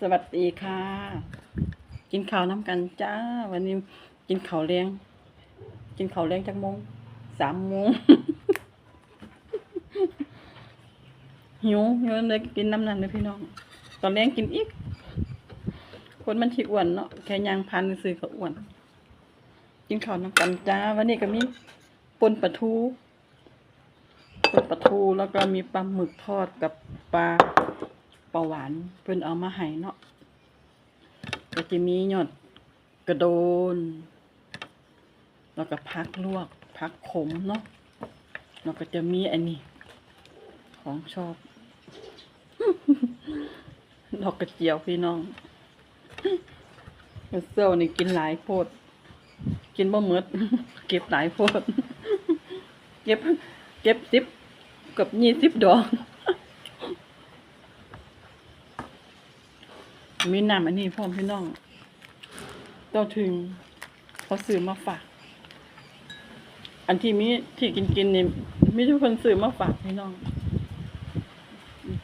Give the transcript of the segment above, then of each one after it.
สวัสดีค่ะ กินข้าวน้ำกันจ้า วันนี้กินข้าวแรงกินข้าวแรงจักโมงสามโมงหิวหิวเลยกินน้ำนั้นเลยพี่น้อง ตอนแรงกินอีก คนมันขี้อ้วนเนาะแค่ยางพันซื้อก็อ้วน กินข้าวน้ำกันจ้า วันนี้ก็มีปนปลาทูปนปลาทูแล้วก็มีปลาหมึกทอดกับปลา ปลาหวานเพิ่นเอามาให้เนาะก็จะมีหยอดกระโดน แล้วก็พักลวกพักขมเนาะแล้วก็จะมีอันนี้ ของชอบดอกกระเจียวพี่น้องเซลนี่กินหลายโพด กินบ่หมดเก็บหลายโพด เก็บ เก็บสิบเกับยี่สิบดอก มีน้ำอันนี้พร้อมพี่น้องเต้าถึงเขาซื้อมาฝาก อันที่มีที่กินกินนี่มีทุกคนซื้อมาฝากพี่น้อง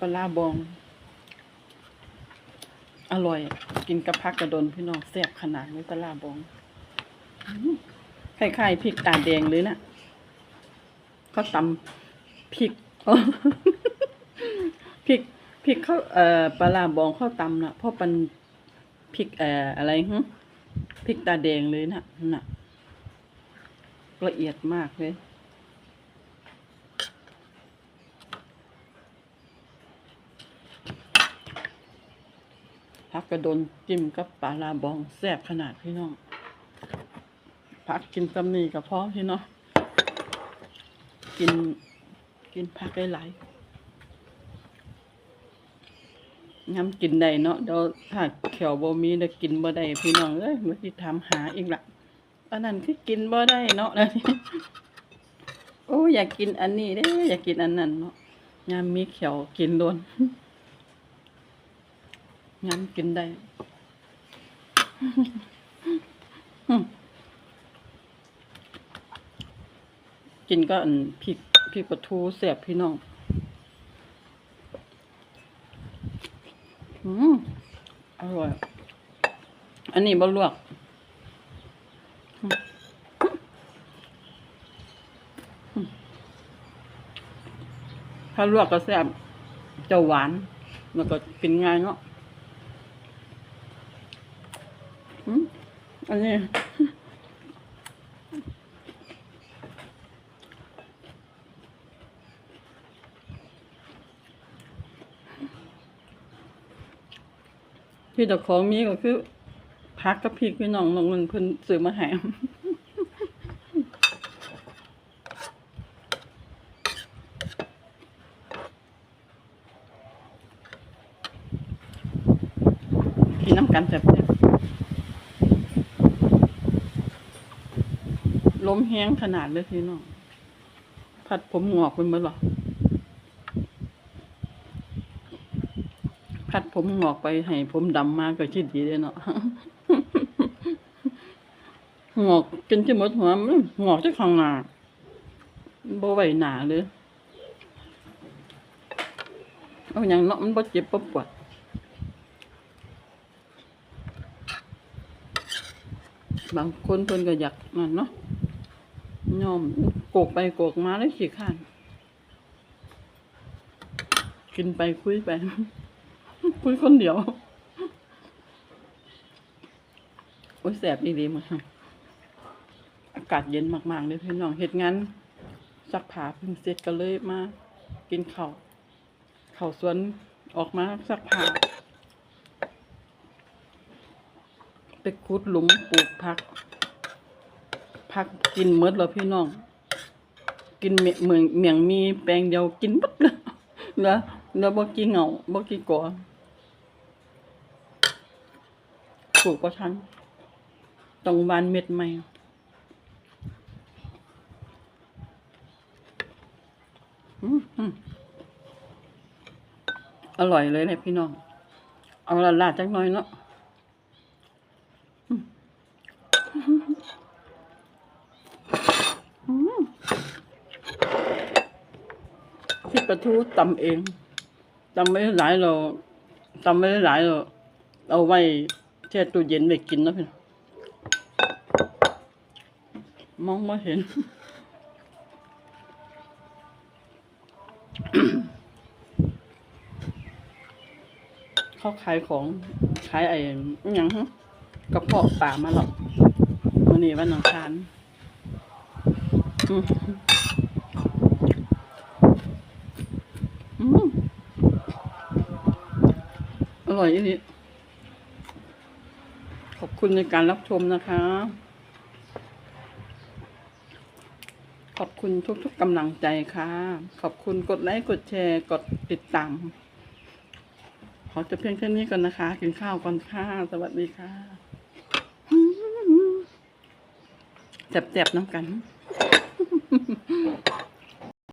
ปลาร้าบอง อร่อย กินกับพักกระดนพี่น้องแซ่บขนาดนี้ปลาร้าบองคล้ายๆพริกตาแดงเลยนะเขาตำพริกพริก พริกเขาเอ่อปลาร้าบองเขาวตำนะเพราะเป็นพริกเอ่ออะไรฮึพริกตาแดงเลยนะน่ะ ละเอียดมากเลย พักกระโดนจิ้มกับปลาลาบองแซ่บขนาดพี่น้องพักกินตำนีกับพ่อพี่น้องกินกินพักได้หลาย ย้ำกินได้เนาะเดี๋ยวถ้าแขวบ่มีเดี๋ยวกินบ่ได้พี่น้องเอ้ยมาที่ทำหาอีกละอันนั้นคือกินบ่ได้เนาะโอ้อยากกินอันนี้เด้อยากกินอันนั้นเนาะยามมีแขวกินโดนงั้นกินได้กินก็อันพริกพริกปลาทูเสียบพี่น้อง อืม อร่อย อันนี้บะลวก ถ้าลวกก็แซ่บจะหวาน แล้วก็กินง่ายเนาะอันนี้ ที่เจ้าของมีก็คือพักกับพริกพี่น้องลงเงินเพิ่นซื้อมาให้กินน้ำกันแซ่บๆลมแห้งขนาดเลยพี่น้องผัดผมหงอกเป็นมั้ยหรอ ผมหงอกไปให้ผมดำมากก็คิดดีเลยเนาะหงอกจนที่หมดหัวมันหงอกที่ข้างหน้าบ่ไหวหนาเลยเอาอย่างเนาะมันบ่เจ็บบ่ปวดบางคนเพิ่นก็อยากนั่นเนาะยอมโกกไปโกกมาแล้วขี้ข้านกินไปคุยไป คุยคนเดียว โอ้ยแสบดีๆมากอากาศเย็นมากๆเลยพี่น้องเหตุงานซักผ้าเพิ่งเสร็จก็เลยมา กินข้าวข้าวสวนออกมาซักผ้าไปขุดหลุมปลูกผักผักกินหมดแล้วพี่น้อง กินเมเหมืองเมียงมีแปลงเดียวกินหมดแล้วเหลือเหลือบ่กี่เหงาบ่กี่กอ ปลูกบ่ทันต้องหวานเม็ดใหม่อร่อยเลยเลยพี่น้อง เอาละลาดจักหน่อยเนาะพริปลาทูตำเองตำไม่ได้หลายหรอกตำไม่ได้หลายหรอกเอาไว้ แช่ตู้เย็นไว้กินนะพี่มองไม่เห็น เขาขายของขายไอ้ยังฮะกระเพาะปลามาหรอกวันนี้วันอังคารอืมอืมอร่อยอันนี้ ขอบคุณในการรับชมนะคะ ขอบคุณทุกๆกำลังใจค่ะ ขอบคุณกดไลค์กดแชร์กดติดตาม ขอจบเพียงแค่นี้ก่อนนะคะ กินข้าวก่อนค่ะ สวัสดีค่ะแจ็บๆน้ำกัน